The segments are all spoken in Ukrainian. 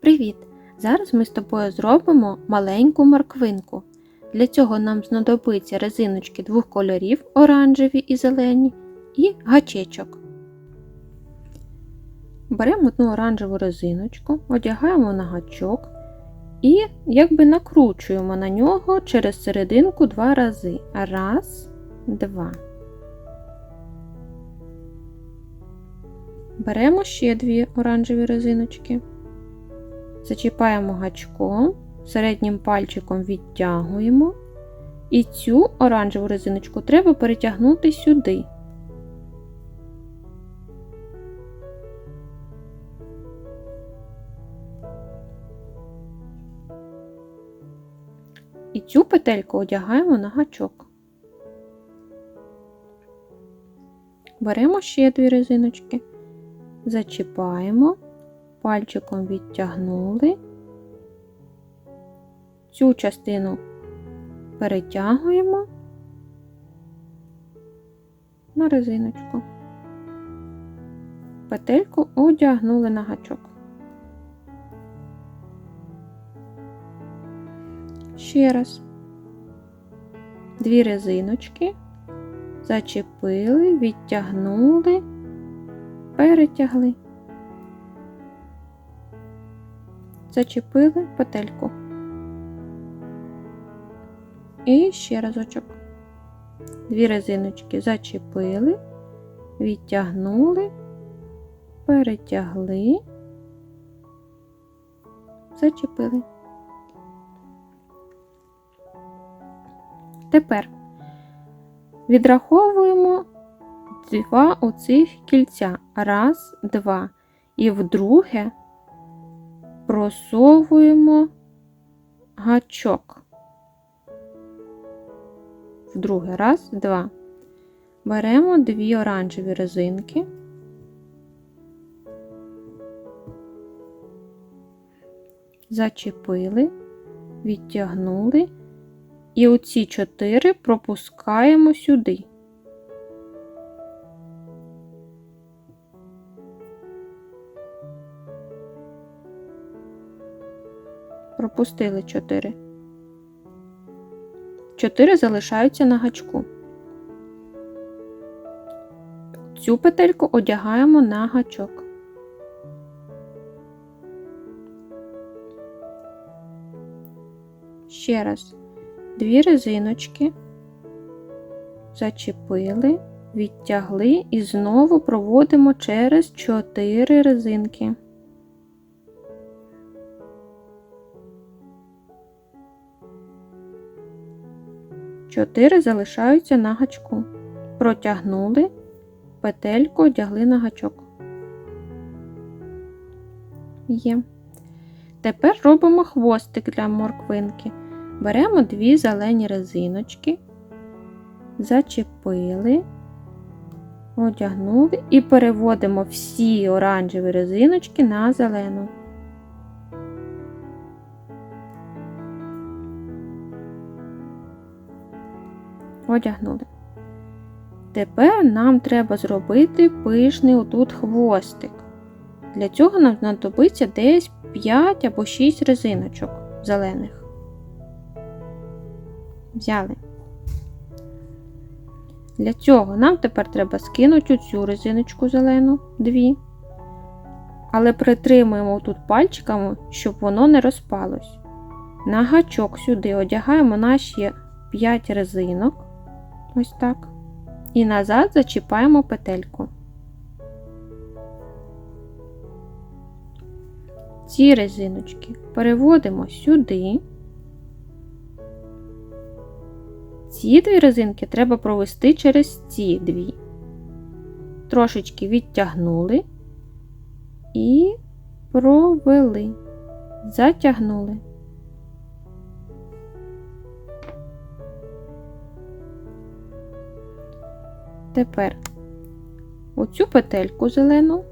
Привіт! Зараз ми з тобою зробимо маленьку морквинку. Для цього нам знадобиться резиночки двох кольорів оранжеві і зелені, і гачечок. Беремо одну оранжеву резиночку, одягаємо на гачок і якби накручуємо на нього через серединку два рази. Раз, два. Беремо ще дві оранжеві резиночки. Зачіпаємо гачком, середнім пальчиком відтягуємо. І цю оранжеву резиночку треба перетягнути сюди. І цю петельку одягаємо на гачок. Беремо ще дві резиночки, зачіпаємо пальчиком відтягнули, цю частину перетягуємо на резиночку, петельку одягнули на гачок. Ще раз дві резиночки, зачепили, відтягнули, перетягли. Зачепили петельку. І ще разочок. Дві резиночки зачепили, відтягнули, перетягли, зачепили. Тепер відраховуємо два оцих кільця. Раз, два. І вдруге просовуємо гачок. Вдруге, раз, два. Беремо дві оранжеві резинки. Зачепили, відтягнули, і оці чотири пропускаємо сюди. Пропустили 4. 4 залишаються на гачку. Цю петельку одягаємо на гачок. Ще раз дві резиночки, зачепили, відтягли і знову проводимо через 4 резинки. 4 залишаються на гачку. Протягнули, петельку одягли на гачок. Є. Тепер робимо хвостик для морквинки. Беремо дві зелені резиночки, зачепили, одягнули і переводимо всі оранжеві резиночки на зелену. Одягнули. Тепер нам треба зробити пишний отут хвостик. Для цього нам знадобиться десь 5 або 6 резиночок зелених. Взяли. Для цього нам тепер треба скинути цю резиночку зелену, дві. Але притримуємо тут пальчиками, щоб воно не розпалось. На гачок сюди одягаємо наші 5 резинок. Ось так. І назад зачіпаємо петельку. Ці резиночки переводимо сюди. Ці дві резинки треба провести через ці дві. Трошечки відтягнули і провели, затягнули. Тепер оцю петельку зелену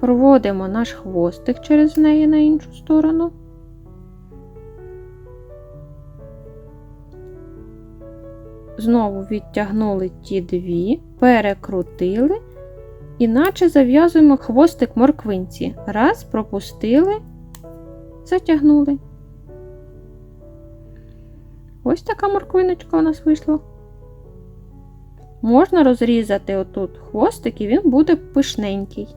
проводимо наш хвостик через неї на іншу сторону. Знову відтягнули ті дві, перекрутили Іначе зав'язуємо хвостик морквинці. Раз, пропустили, затягнули. Ось така морквиночка у нас вийшла. Можна розрізати отут хвостик, і він буде пишненький.